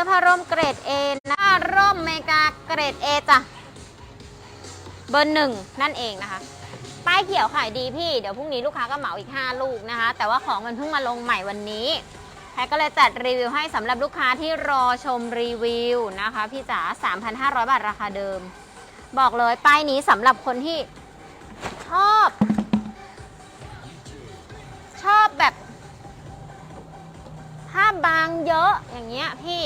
สื้อผ้าร่มเกรด A นะ้าร่มเมกาเกรด A จ้ะ เบอร์หนึ่งนั่นเองนะคะ ป้ายเขียวขายดีพี่ เดี๋ยวพรุ่งนี้ลูกค้าก็เหมาอีก 5 ลูกนะคะ แต่ว่าของมันเพิ่งมาลงใหม่วันนี้แพรก็เลยจัดรีวิวให้สำหรับลูกค้าที่รอชมรีวิวนะคะ พี่จ๋า 3,500 บาทราคาเดิม บอกเลยป้ายนี้สำหรับคนที่ชอบ ชอบแบบผ้าบางเยอะอย่างเงี้ยพี่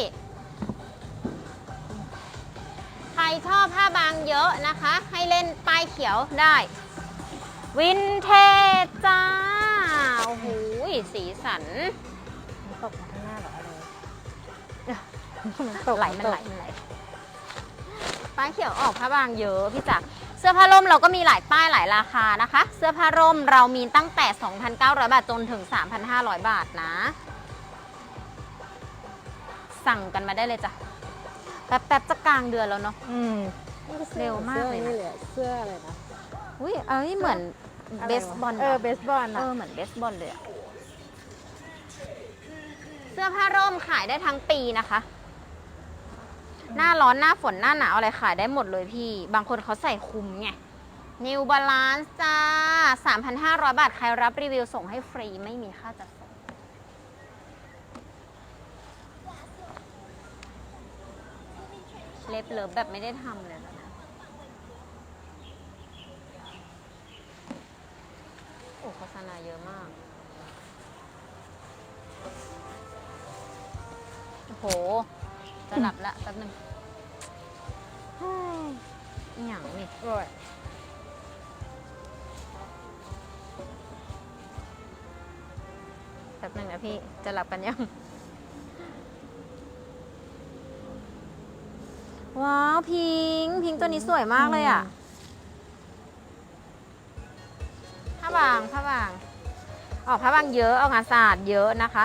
ใครชอบผ้าบางเยอะนะคะ ให้เล่นป้ายเขียวได้ วินเทจจ้า โอ้โหสีสันมันตกมาข้างหน้าเหรออะไรมันตกไหลมันไหลมันไหลป้ายเขียวออกผ้าบางเยอะพี่จักรเสื้อผ้าร่มเราก็มีหลายป้ายหลายราคานะคะ เสื้อผ้าร่มเรามีตั้งแต่ 2,900 บาทจนถึง 3,500 บาทนะ สั่งกันมาได้เลยจ้ะ แป๊บๆจะกลางเดือนแล้วเนาะ อืมเร็วมากเลยนะ สื้อนี่เสื้ออะไรนะอุ้ยเอ้ยเหมือนะไรวะเบสบอลเออเบสบอลเออะอเหมือนเบสบอลเลยอะเสื้อผ้าร่มขายได้ทั้งปีนะคะ หน้าร้อนหน้าฝนหน้าหนาวอะไรขายได้หมดเลยพี่ บางคนเขาใส่คลุมไง New Balance จ้า 3,500 บาท ใครรับรีวิวส่งให้ฟรีไม่มีค่าจัดส่ง เล็บเลิฟแบบไม่ได้ทำเลยนะโอ้โฆษณาเยอะมาก โอ้โห จะหลับละแป๊บนึงอหย่างนี่โอ้ยแป๊บนึงนะพี่ จะหลับกันยัง ว้าว พิงค์พิงค์ตัวนี้สวยมากเลยอะผ้าบางผ้าบางออกผ้าบางเยอะเอางานสะอาดเยอะนะคะ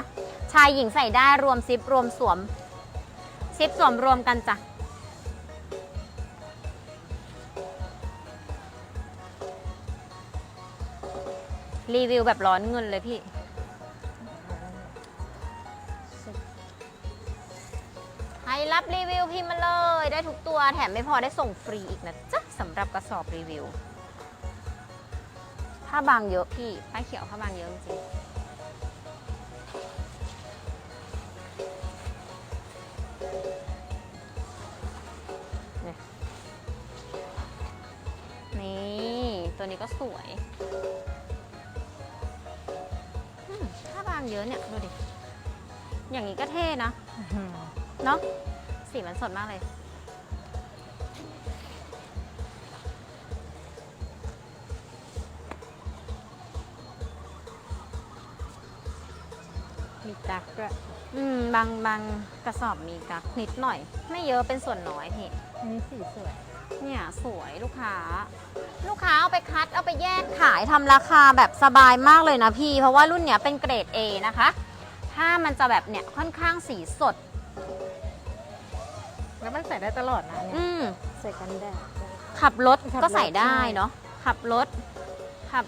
ชายหญิงใส่ได้รวมซิปรวมสวม ซิปสวมรวมกันจ้ะรีวิวแบบร้อนเงินเลยพี่ รรับรีวิวพิมพ์มาเลย ได้ทุกตัวแถมไม่พอได้ส่งฟรีอีกนะจ๊ะสำหรับกระสอบรีวิว ผ้าบางเยอะพี่ป้าเขียวผ้าบางเยอะจริงนี่ตัวนี้ก็สวยอืมผ้าบางเยอะเนี่ย ดูดิ อย่างนี้ก็เท่นะ เนาะสีมันสดมากเลย มีจักรด้วยอืมบางบางกระสอบมีกักนิดหน่อย ไม่เยอะเป็นส่วนน้อยพี่ อันนี้สีสวย เนี่ยสวยลูกค้า ลูกค้าเอาไปคัดเอาไปแยกขายทำราคาแบบสบายมากเลยนะพี่ เพราะว่ารุ่นเนี้ยเป็นเกรด A นะคะ ถ้ามันจะแบบเนี่ยค่อนข้างสีสดแล้วมัน ใส่ได้ตลอดนะเนี่ยอืม ใส่กันแดดได้ขับรถขับรถก็ใส่ได้ใช่ เนาะขับรถ ขับ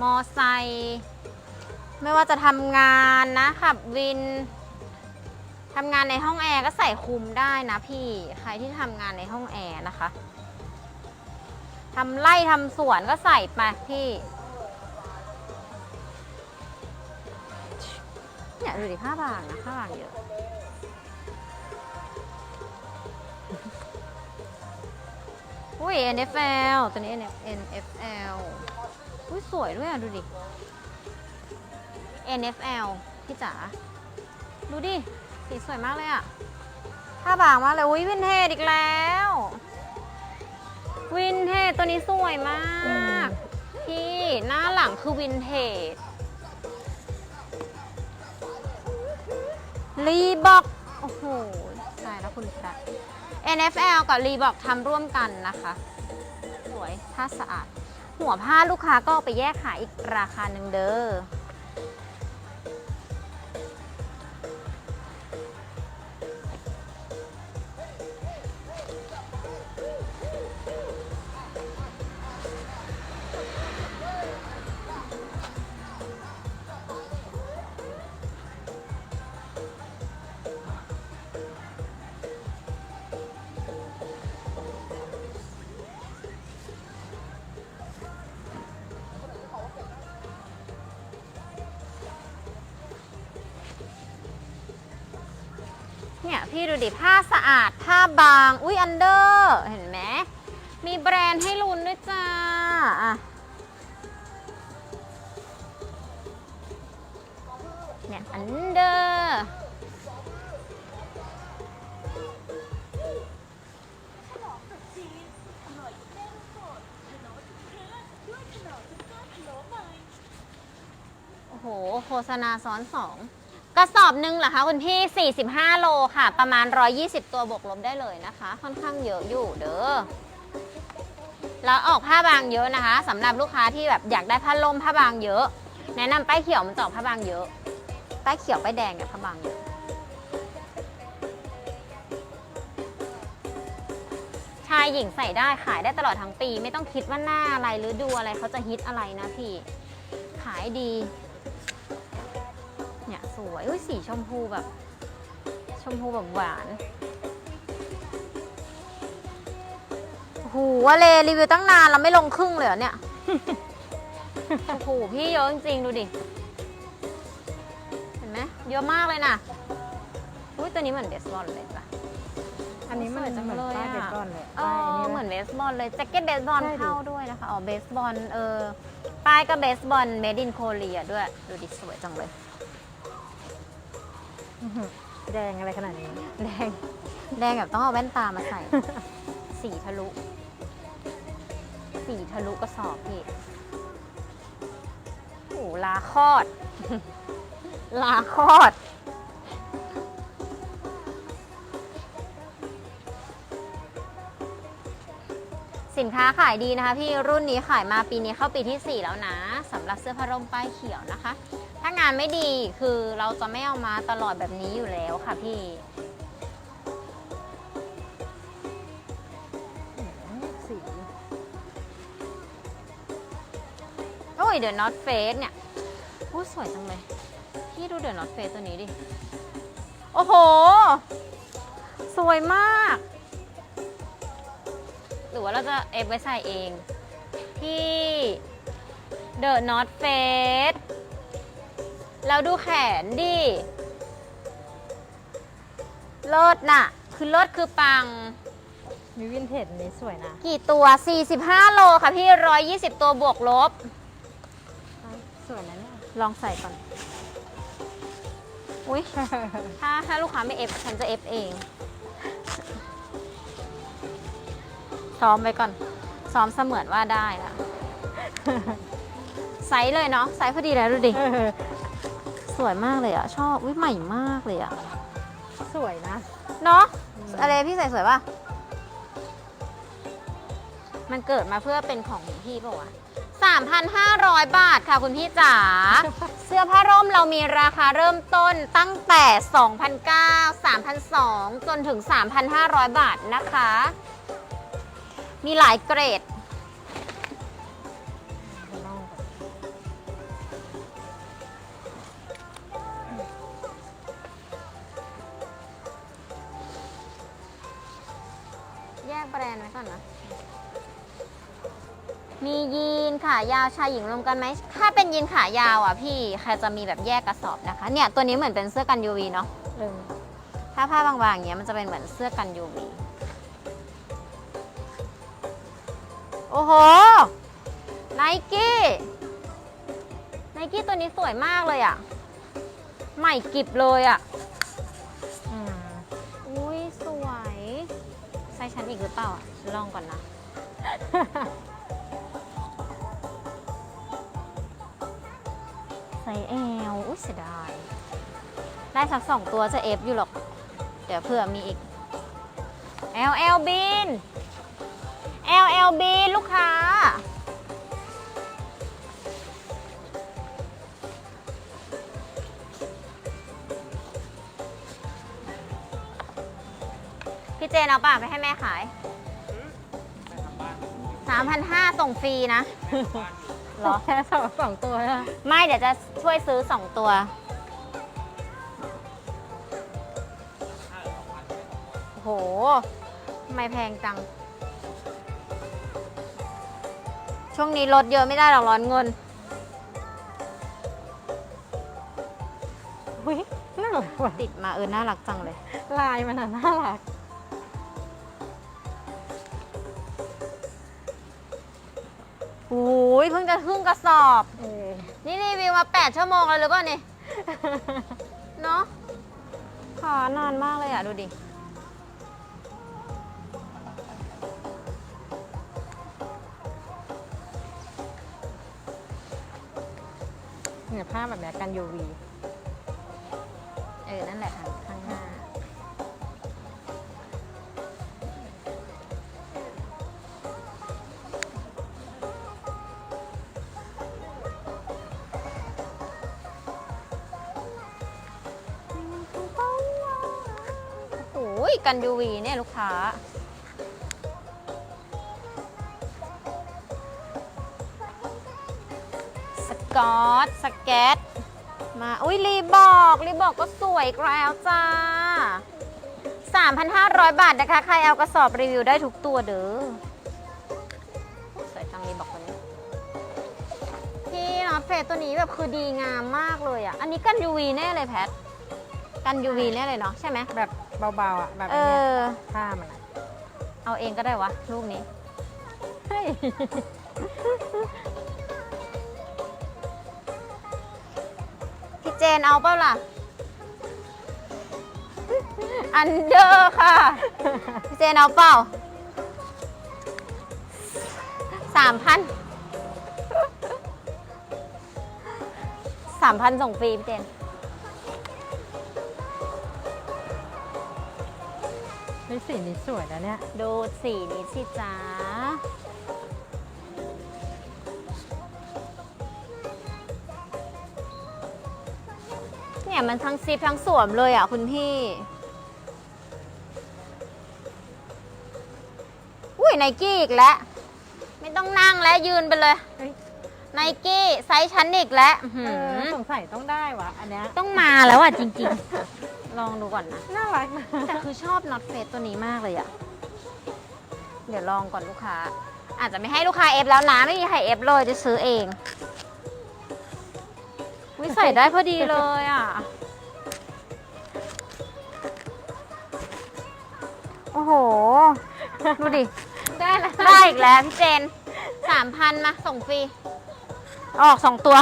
มอไซค์ไม่ว่าจะทำงานนะ ขับวินทำงานในห้องแอร์ก็ใส่คลุมได้นะพี่ใครที่ทำงานในห้องแอร์นะคะทำไร่ทำสวนก็ใส่ไปพี่เนี่ยดูดิผ้าบางนะผ้าบางเยอะ อุ้ย NFL ตัวนี้ NFL อุ้ยสวยด้วยอะ ดูดิ NFL พี่จ๋า ดูดิ สีสวยมากเลยอะผ้าบางมากเลย อุ้ยวินเทจอีกแล้ว วินเทจตัวนี้สวยมาก พี่หน้าหลังคือวินเทจรีบอกโอ้โหตายแล้วคุณพระ NFL กับรีบอกทำร่วมกันนะคะ สวยผ้าสะอาด หัวผ้าลูกค้าก็ไปแยกขายอีกราคาหนึ่งเด้อ พี่ดูดิผ้าสะอาด ผ้าบาง อุ้ยอันเดอร์เห็นไหมมีแบรนด์ให้ลุ้นด้วยจ้าอะเนี่ยอันเดอร์โอ้โห โฆษณาซ้อนสอง กระสอบหนึ่งเหรอคะคุณพี่ 45 โลค่ะ ประมาณ 120 ตัวบวกลบได้เลยนะคะ ค่อนข้างเยอะอยู่เด้อแล้วออกผ้าบางเยอะนะคะสำหรับลูกค้าที่แบบอยากได้ผ้าล่มผ้าบางเยอะ แนะนำป้ายเขียวมันจะออกผ้าบางเยอะป้ายเขียวป้ายแดงกับผ้าบางเยอะชายหญิงใส่ได้ขายได้ตลอดทั้งปี ไม่ต้องคิดว่าหน้าอะไรหรือดูอะไรเขาจะฮิตอะไรนะพี่ ขายดี เนี่ยสวยอุ้ยสีชมพูแบบ ชมพูแบบหวานโอ้โหว่าเลรีวิวตั้งนานเราไม่ลงครึ่งเลยเหรอเนี่ย โอ้โหพี่เยอะจริงๆดูดิ เห็นไหมเยอะมากเลยนะอุ้ยตัวนี้เหมือนเบสบอลเลยจ้ะอันนี้มันสวยจังเหมือนเลยป้ายอะเบสบอลเลยเอป้ายอันอนี้เหมือนเบสบอลเลยแจ็คเก็ตเบสบอลใช่ดิเข้าด้วยนะคะ อ๋อเบสบอลเออป้ายก็เบสบอลเมดินโคเรียด้วย ดูดิสวยจังเลยอื้อหือ แดงอะไรขนาดนี้แดงแดงแบบต้องเอาแว่นตามาใส่ สีทะลุ สีทะลุกระสอบพี่โอ้โหลาคลอด ลาคลอด สินค้าขายดีนะคะพี่รุ่นนี้ขายมาปีนี้เข้าปีที่ 4 แล้วนะสำหรับเสื้อผ้าร่มป้ายเขียวนะคะ ถ้างานไม่ดีคือเราจะไม่เอามาตลอดแบบนี้อยู่แล้วค่ะพี่สีโอ้ยเดอะน็อตเฟสเนี่ยโอ้สวยจังเลย พี่ดูเดอะน็อตเฟสตัวนี้ดิ โอ้โห สวยมาก หรือว่าเราจะเอฟไว้ใส่เองที่เดอะน็อตเฟส แล้วดูแขนดิเลิศน่ะ คือเลิศคือปัง มีวินเทจอันนี้สวยนะ กี่ตัว 45 โลค่ะพี่ 120 ตัวบวกลบ สวยนะเนี่ย ลองใส่ก่อน อุ้ย ถ้าถ้าลูกค้าไม่เอฟฉันจะเอฟเอง ซ้อมไว้ก่อน ซ้อมเสมือนว่าได้ละไซส์เลยเนาะ ไซส์พอดีแล้วดูดิเออ สวยมากเลยอะชอบอุ้ยใหม่มากเลยอะสวยนะ เนาะอะไรพี่ใส่สวยป่ะ มันเกิดมาเพื่อเป็นของพี่ป่าวะ3,500 บาทค่ะคุณพี่จ๋า เสื้อผ้าร่มเรามีราคาเริ่มต้นตั้งแต่ 2,900 3,200 จนถึง 3,500 บาทนะคะ มีหลายเกรด นด์ไว้ก่อนนะมียีนขายาวชายหญิงรวมกันไหม ถ้าเป็นยีนขายาวอะพี่ใครจะมีแบบแยกกระสอบนะคะ เนี่ยตัวนี้เหมือนเป็นเสื้อกัน UV เนาะเออถ้าผ้าบางๆอย่างเงี้ยมันจะเป็นเหมือนเสื้อกัน UV โอ้โห ไนกี้ ไนกี้ตัวนี้สวยมากเลยอะ่ะ ใหม่กริบเลยอะ่ ใส่แอลอุ้ยเสียดาย ได้สักสองตัวจะเอฟอยู่หรอก เดี๋ยวเผื่อมีอีก LL บิน LL บินลูกค้า พี่เจนเอาป่ะไปให้แม่ขายสามพันห้าส่งฟรีนะ เหรอ แค่สองสองตัวนะไม่เดี๋ยวจะช่วยซื้อสองตัว โอ้โหทำไมแพงจัง ช่วงนี้ลดเยอะไม่ได้หรอกร้อนเงินอุ้ยน่าติดมาเออน่ารักจังเลย ลายมันน่ะน่ารัก อ้ยเพิ่งจะครึ่งกระสอบเออนี่รีวิวมา 8 ชั่วโมงแล้วหรือเปล่านี่ เนาะขานานมากเลยอะ ดูดิ เนี่ยผ้าแบบเนี้ยกัน UV เออ นั่นแหละค่ะ อ้ยกัน UV เนี่ยลูกค้า สกอตสเก็ตมา อุ้ยรีบอกรีบอกก็สวยอีกแล้วจ้า 3,500 บาทนะคะ ใครเอากระสอบรีวิวได้ทุกตัวเด้อสวยจังรีบอกคนนี้พี่เนาะเฟสตัวนี้แบบคือดีงามมากเลยอะ อันนี้กัน UV แน่เลยแพทกัน UV แน่เลยเนาะใช่ไหมแบบ เบาๆอะแบบเออันเนี้ยอ ผ้ามันอะเอาเองก็ได้วะ ลูกนี้เฮ้ยพี่เจนเอาเปล่าล่ะ อันเดอร์ค่ะ พี่เจนเอาเปล่าสามพันสามพันส่งฟรีพี่เจน ฮ้ยสีนี้สวยนะเนี่ย ดูสีนี้สิจ้าเนี่ยมันทั้งซิปทั้งสวมเลยอะคุณพี่ อุ้ยไนกี้อีกแล้ว ไม่ต้องนั่งแล้วยืนไปเลยเฮ้ย ไนกี้ไซส์ชั้นอีกแล้วอื้อหืเอออสงสัยต้องได้วะอันเนี้ยต้องมาแล้วอะจริงๆ ลองดูก่อนนะ น่ารักนะ แต่คือชอบน็อตเฟสตัวนี้มากเลยอะเดี๋ยวลองก่อนลูกค้า อาจจะไม่ให้ลูกค้าเอฟแล้วนะ ไม่มีใครเอฟเลยจะซื้อเองวิใส่ได้พอดีเลยอะโอ้โห ดูดิ ได้แล้วได้อีกแล้วพี่เจนสามพันมาส่งฟรี ออกสองตัว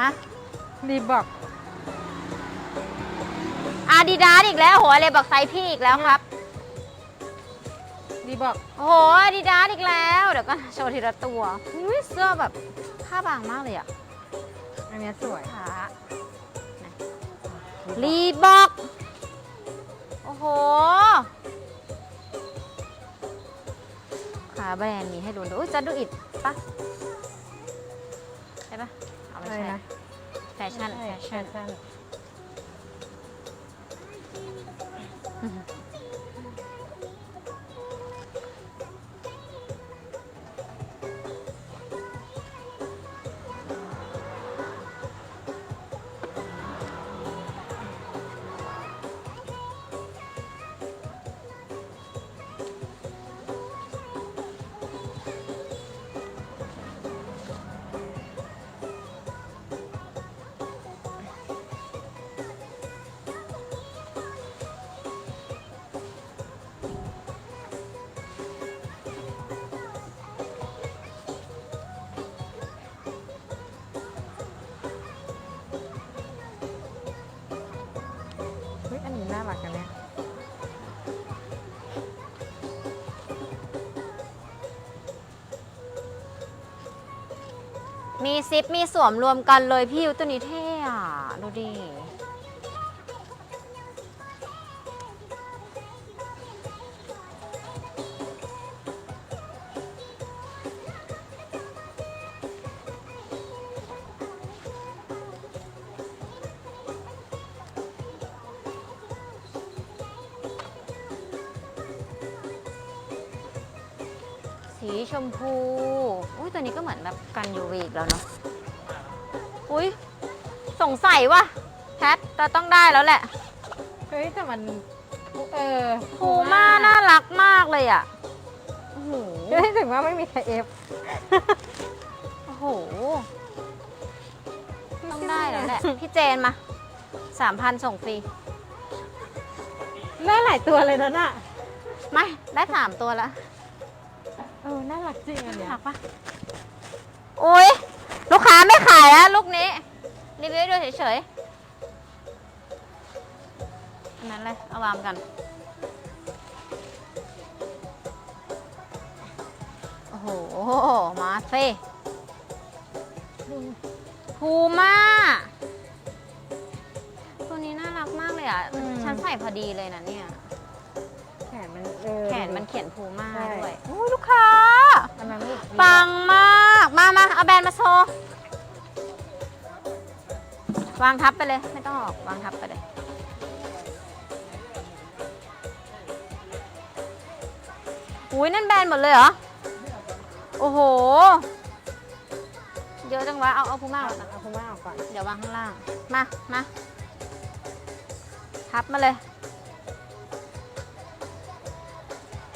ฮะ รีบอกอาดิดาสอีกแล้วโหอะไรบอกไซส์พี่อีกแล้วครับ รีบอกโอ้โหอาดิดาสอีกแล้ว เดี๋ยวก็โชว์ทีละตัวอุ๊ยเสื้อแบบผ้าบางมากเลยอะอันเนี้ยสวยขารีบอก โอ้โห ขาแบรนด์มีให้ดูด้วยอุ๊ยจะดูอิดปะใช่ปะเอาไม่อะไรใช่ นะ แฟชั่นแฟชั่นแฟชั่น มีซิปมีสวมรวมกันเลยพี่ยูตัวนี้เท่อะดูดิ ว่าแพทเราต้องได้แล้วแหละเฮ้ยแต่มัน เออพูม่าน่ารักมากเลยอะโอ้โหเฮ้ยถึงว่าไม่มีใครเอฟ โอ้โห ต้องได้แล้วแหละ พี่เจนมาสามพันส่งฟรี ได้หลายตัวเลยนะน่ะไม่ ได้สามตัวแล้วเออน่ารักจริงอันเนี้ย หักปะโอ้ยลูกค้าไม่ขายแล้วลูกนี้ รีวิวให้ดูเฉยๆอันนั้นเลย เอาวางกัน โอ้โห มาเซ่ภูม่าตัวนี้น่ารักมากเลยอะฉันใส่พอดีเลยนะเนี่ย แขนมันเออ แขนมันเขียนภูม่าใช่ ด้วยโอ้ยลูกค้าอันนั้นนี่ปังมาก มามาเอาแบรนด์มาโชว์ วางทับไปเลย ไม่ต้องออก วางทับไปเลย อุ้ยนั่นแบรนด์หมดเลยเหรอ โอ้โห เยอะจังวะ เอาเอาพูม่าเอาก่อนเอาคุณแม่ออกก่อน เดี๋ยววางข้างล่าง มา มาทับมาเลย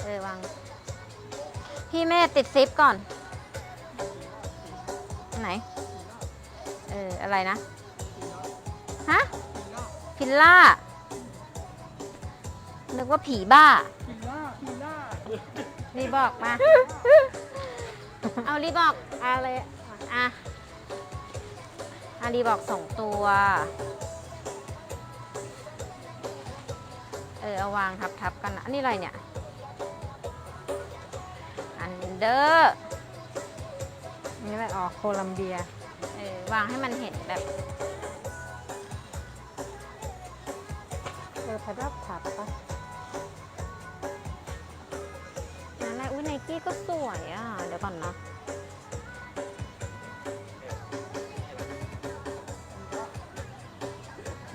เออวาง พี่เมธติดซิปก่อนอันไหน เออ อะไรนะ ฮะฟิลล่านึกว่าผีบ้ารีบอกมา เอารีบอกอะไรอะอารีบอกสองตัว เออเอาวางทับทับๆกันนะอันนี้อะไรเนี่ย อันเดอร์นี่อะไรอ๋อโคลัมเบีย เออวางให้มันเห็นแบบ เออพัดรับถาปะปะนั่นแหละอุ้ยไนกี้ก็สวยอะ เดี๋ยวก่อนนะ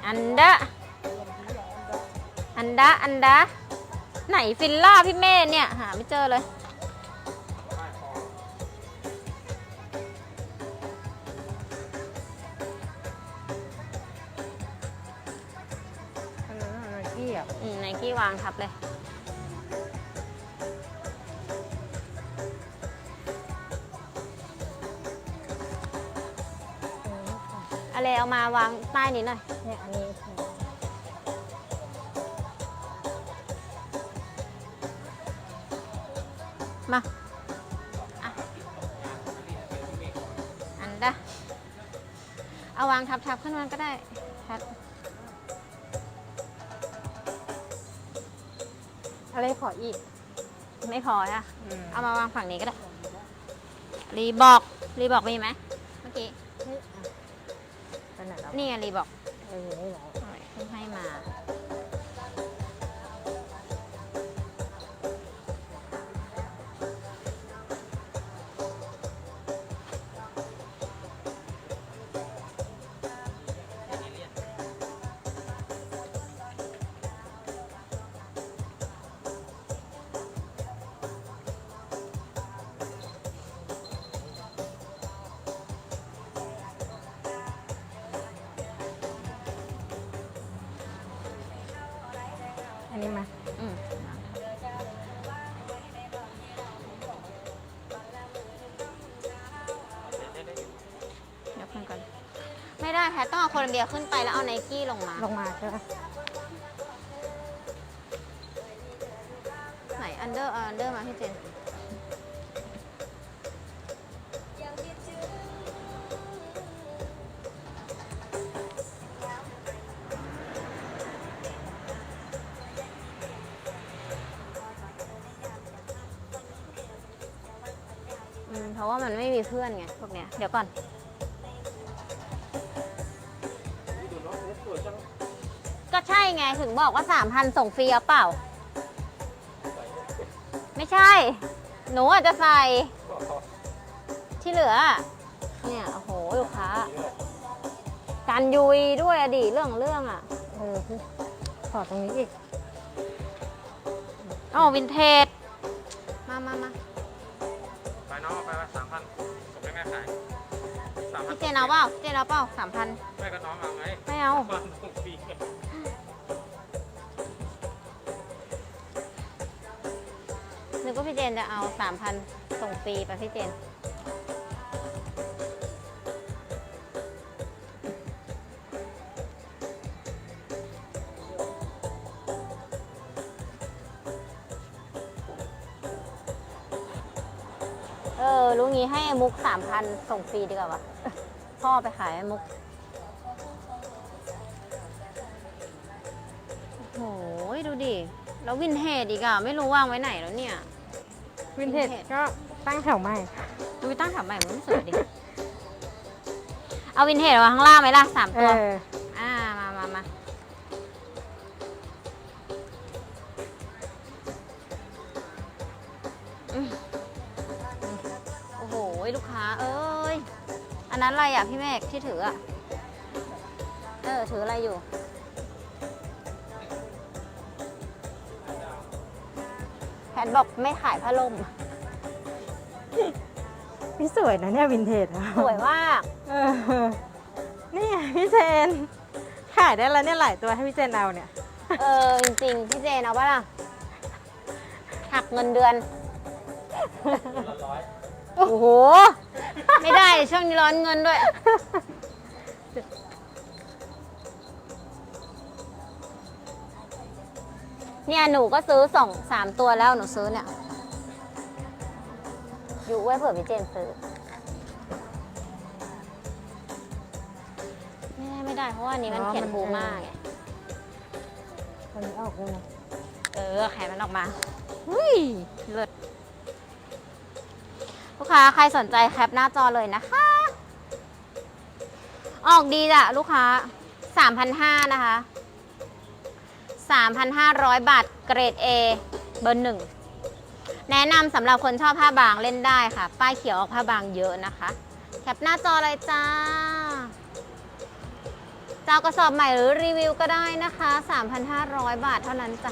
อันดะอันดะอันดะไหนฟิลล่าพี่เม่เนี่ย หาไม่เจอเลยางทับเลย อะไรเอามาวางใต้นี้หน่อย เนี่ยอันนี้มาอ,อันดะเอาวางทับทับๆขึ้นมาก็ได้ทับ อะไรขออีก ไม่พอค่ะอืมเอามาวางฝั่งนี้ก็ได้ รีบอก รีบอกมีไหมเมื่อกี้เฮ้ยอะไปไหนแล้วนี่ไงรีบอก เออนี่เหรอ อันนี้มาอืมเดี๋ยวขึ้นก่อนไม่ได้แพทต้องเอาโคลัมเบียขึ้นไปแล้วเอาไนกี้ลงมา ลงมาใช่ปะไหนอันเดอร์อันเดอร์มาพี่เจน อนไงพวกเนี้ยเดี๋ยวก่อน ก็ใช่ไงถึงบอกว่า3,000ส่งฟรีเอาเปล่า ไม่ใช่ หนูอาจจะใส่ ที่เหลืออะเนี่ยโอ้โหลูกค้า การยุยด้วยอะดีเรื่องเรื่องอะเออพี่ขอตรงนี้อีกอ๋อวินเท แล้วเปล่าสามพันไม่ก็น้องเอาไงไม่เอาหนึ่งก็พี่เจนจะเอาสามพันส่งฟรีไปพี่เจน เออ รู้งี้ให้มุกสามพันส่งฟรีดีกว่าวะ พ่อไปขายให้มุก โอ้โห ดูดิ แล้ววินเทจอีกอะไม่รู้วางไว้ไหนแล้วเนี่ย วินเทจ Vintage ก็ตั้งแถวใหม่ ดูตั้งแถวใหม่มันไม่สวยดิ เอาวินเทจวางข้างล่างไหมล่ะสามเอตัว อ อ่า มามามาอืมโอ้โห ลูกค้า เอ้ย อันนั้นอะไรอะพี่เมฆที่ถืออะ เออ ถืออะไรอยู่แผนบอกไม่ขายผ้าล่มพี่สวยนะเนี่ยวินเทจอะสวยมากเออนี่ไงพี่เจน ขายได้แล้วเนี่ยหลายตัวให้พี่เจนเอาเนี่ย เออ จริงๆพี่เจนเอาปะล่ะ หักเงินเดือน โอ้โห ไม่ได้ช่วงนี้ร้อนเงินด้วย เนี่ยหนูก็ซื้อสองสามตัวแล้วหนูซื้อเนี่ย อยู่ไว้เผื่อพี่เจนซื้อ ไม่ได้ไม่ได้เพราะว่าอันนี้มันอ๋อเขียนมันพูเออม่าไงวันนี้ออกเลยนะเออแขนมันออกมาหุ้ยเลิศ ลูกค้าใครสนใจแคปหน้าจอเลยนะคะ ออกดีจ้ะลูกค้า 3,500 นะคะ 3,500 บาทเกรด A เบอร์หนึ่งแนะนำสำหรับคนชอบผ้าบางเล่นได้ค่ะ ป้ายเขียวออกผ้าบางเยอะนะคะ แคปหน้าจอเลยจ้าจ้ากระสอบใหม่หรือรีวิวก็ได้นะคะ 3,500 บาทเท่านั้นจ้ะ